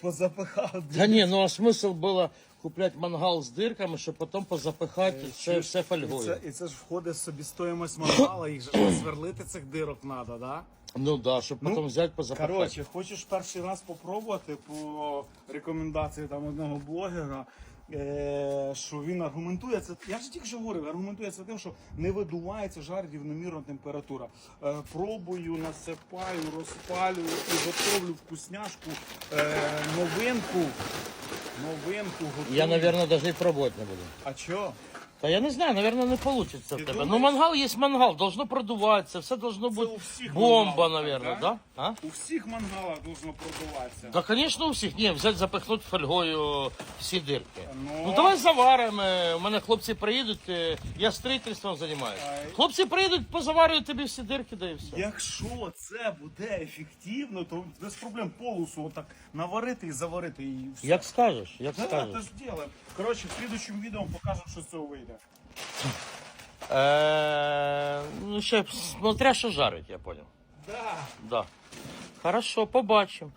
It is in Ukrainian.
позапихав. Та ні, ну а смисл було купляти мангал з дирками, щоб потім позапихати це Чуєш? все І фольгою. це, і це ж входить в собі стоїмость мангала, їх же сверлити цих дирок треба, да? Ну да, щоб потім Ну, взяти позапихати. Коротше, хочеш перший раз попробувати по рекомендації там одного блогера, е, що він аргументує це. Я ж тільки що говорив, аргументує це тим, що не видувається жар рівномірна температура. Е, пробую, насипаю, розпалюю і готовлю вкусняшку, е, новинку. Новинку готую. Я, наверное, даже і пробовать не буду. А чо? Та я не знаю, наверное, не вийде в тебе. думаєш? Ну мангал є мангал, должно продуватися, все должно у бути всіх бомба, мангал, наверное, так, да? А? У всіх мангалах должно продуватися. Да, звісно, у всіх. Ні, взяти, запихнути фольгою всі дирки. Ну. Ну, давай заваримо. У мене хлопці приїдуть, е, я строїтельством займаюся. Ай. Хлопці приїдуть, позаварюють тобі всі дирки, да і все. Якщо це буде ефективно, то без проблем полосу отак наварити і заварити і все. Як скажеш, як Да, скажеш. то зробимо. Коротше, в слідчому відео покажемо, що з цього вийде. Е, ну, ще смотря, що жарить, я понял. Да. Да. Хорошо, побачимо.